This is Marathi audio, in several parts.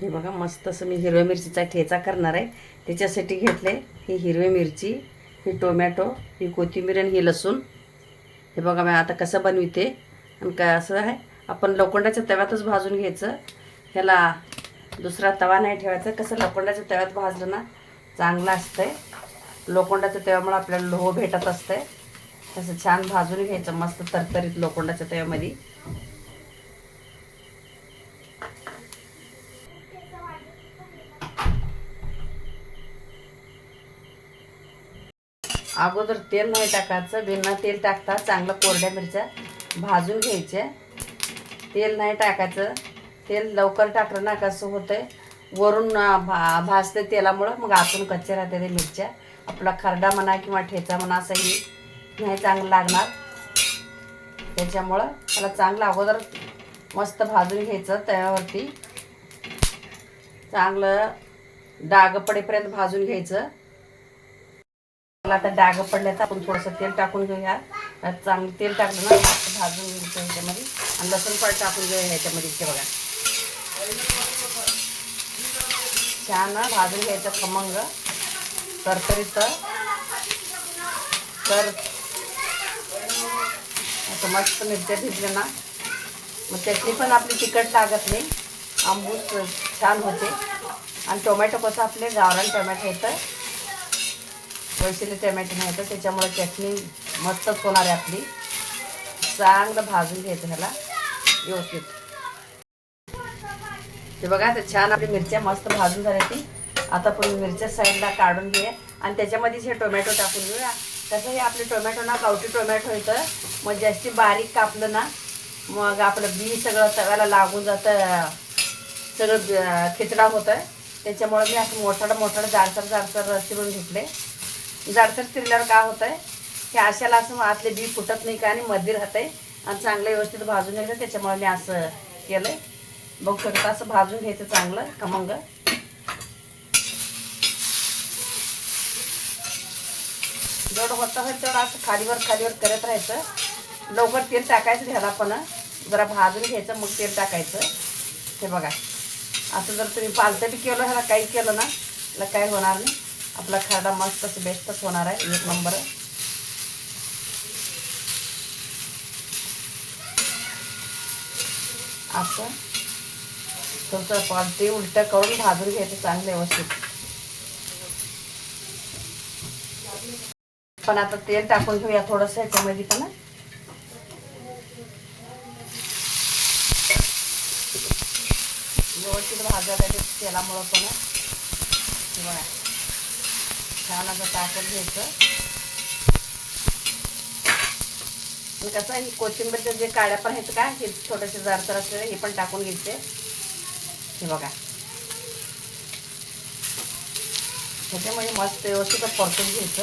हे बघा मस्त असं मी हिरव्या मिरचीचा ठेचा करणार आहे. त्याच्यासाठी घेतले ही हिरवी मिरची ही टोमॅटो ही कोथिंबीर आणि ही लसूण. हे बघा मी आता कसं बनविते आणि काय असं आहे. आपण लोखंडाच्या तव्यातच भाजून घ्यायचं. ह्याला दुसरा तवा नाही ठेवायचा. कसं लोखंडाच्या तव्यात भाजलं ना चांगलं असतंय. लोखंडाच्या तव्यामुळे आपल्याला लोह भेटत असतंय. तसं छान भाजून घ्यायचं मस्त तरतरीत लोखंडाच्या तव्यामध्ये. अगोदर तेल नाही टाकायचं बिना तेल टाकता चांगलं कोरड्या मिरच्या भाजून घ्यायच्या तेल नाही टाकायचं तेल लवकर टाकलं ना कसं होतंय. वरून भा भाजते तेलामुळं मग आतून कच्चे राहते ते मिरच्या. आपला खरडा म्हणा किंवा ठेचा म्हणा असंही नाही चांगलं लागणार. त्याच्यामुळं त्याला चांगलं अगोदर मस्त भाजून घ्यायचं तव्यावरती. चांगलं डाग पडेपर्यंत भाजून घ्यायचं. मला आता डाग पडल्याचं तर आपण थोडंसं तेल टाकून घेऊया. चांगलं तेल टाकलं ना मस्त भाजून घ्यायचं ह्याच्यामध्ये आणि लसूण पण टाकून घेऊया ह्याच्यामध्ये इथे बघा. छान भाजून घ्यायचं खमंग. तरतरीत. तर असं मस्त मिरच्या भिजल्या ना. मग चटणी पण आपली तिखट लागत नाही. आंबूस छान होते. आणि टोमॅटो कसं आपले गावरान टोमॅटो येतं. पैसेले टोमॅटो नाही येतं त्याच्यामुळे चटणी मस्तच होणार आहे आपली. चांगलं भाजून घ्यायचं ह्याला. व्यवस्थित. ते बघा आता छान आपली मिरच्या मस्त भाजून झाल्या ती. आता आपण मिरच्या साईडला काढून घे आणि त्याच्यामध्येच हे टोमॅटो टाकून घेऊया. कसं हे आपले टोमॅटो ना गावठी टोमॅटो येतं. मग जास्ती बारीक कापलं ना मग आपलं बी सगळं तव्याला लागून जातं. सगळं खिचडा होतं त्याच्यामुळे मी असं मोठाडं मोठाडं जाडसर जाडसर चिरून घेतले. जाडसर चिरल्यावर काय होतं आहे की अशाला असं आतले बी फुटत नाही का आणि मध्ये राहतंय. आणि चांगलं व्यवस्थित भाजून घ्यायचं त्याच्यामुळे मी असं केलं आहे बघू शकता असं भाजून घ्यायचं चांगलं खमंग जेवढं होतं होईल तेवढं असं खालीवर खालीवर करत राहायचं. लवकर तेल टाकायचं घ्यायला पण. जरा भाजून घ्यायचं मग तेल टाकायचं. हे बघा. असं जर तुम्ही पालतं बी केलं ह्याला काही केलं ना ह्याला काही होणार नाही. आपला खरडा मस्त बेस्टच होणार आहे एक नंबर असं थोडंसं पालती उलटं करून भाजून घ्यायचं चांगलं व्यवस्थित. पण आता तेल टाकून घेऊया थोडंसं ह्याच्यामध्ये पण. व्यवस्थित भाजत आहे तेलामुळं पण. बघा. छान असं टाकून घ्यायचं. कसं आहे कोथिंबीरच्या जे काड्या पण आहेत का हे छोटेसे जाडसर असते हे पण टाकून घ्यायचे. हे बघा. त्याच्यामुळे मस्त व्यवस्थित परतून घ्यायचं.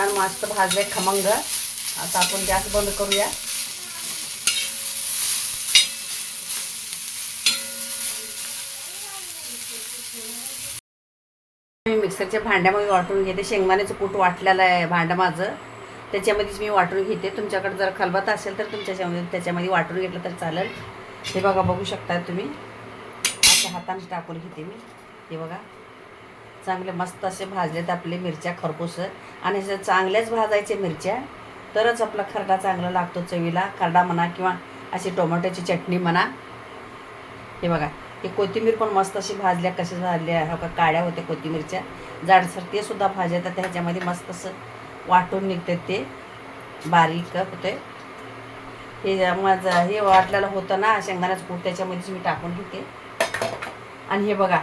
छान मस्त भाजले खमंग. आता आपण गॅस बंद करूया. मी मिक्सरच्या भांड्यामध्ये वाटून घेते. शेंगदाण्याचं कूट वाटलेलं आहे भांडं माझं. त्याच्यामध्येच मी वाटून घेते. तुमच्याकडे जर खलबत असेल तर तुमच्याच्यामध्ये त्याच्यामध्ये वाटून घेतलं तर चालेल. हे बघा बघू शकता तुम्ही. अशा हाताने टाकून घेते मी. हे बघा. चांगले मस्त असे भाजलेत आपले मिरच्या खरपूस. आणि अशा चांगल्याच भाजायचे मिरच्या. तरच आपला खरडा चांगला लागतो चवीला. खरडा म्हणा किंवा अशी टोमॅटोची चटणी म्हणा. हे बघा हे कोथिंबीर पण मस्त अशी भाजल्या कशा झाल्या हो का काळ्या होत्या कोथिंबीरच्या. जाडसर ते सुद्धा भाज्या तर ह्याच्यामध्ये मस्त असं वाटून निघते ते. बारीक होते हे माझं हे वाटलेलं होतं ना शेंगदाण्याचं कूट त्याच्यामध्येच मी टाकून घेते. आणि हे बघा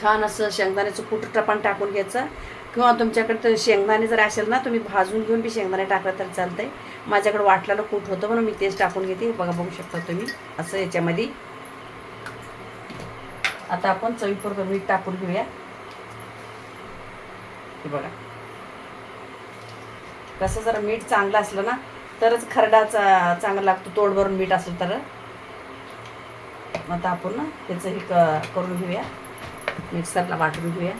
छान असं शेंगदाण्याचं कुठं पण टाकून घ्यायचं. किंवा तुमच्याकडे तर शेंगदाणे जर असेल ना तुम्ही भाजून घेऊन बी शेंगदाणे टाकलं तर चालतं आहे माझ्याकडे वाटलेलं कूट होतं म्हणून मी तेच टाकून घेते. बघा बघू शकता तुम्ही असं याच्यामध्ये. आता आपण चवीपुरतं मीठ टाकून घेऊया. हे बघा. कसं जर मीठ चांगलं असलं ना तरच खरडाचा चांगला लागतो. तोड भरून मीठ असलं तर. आता आपण ना त्याचं हे क करून घेऊया. मिक्सरला वाटून घेऊया.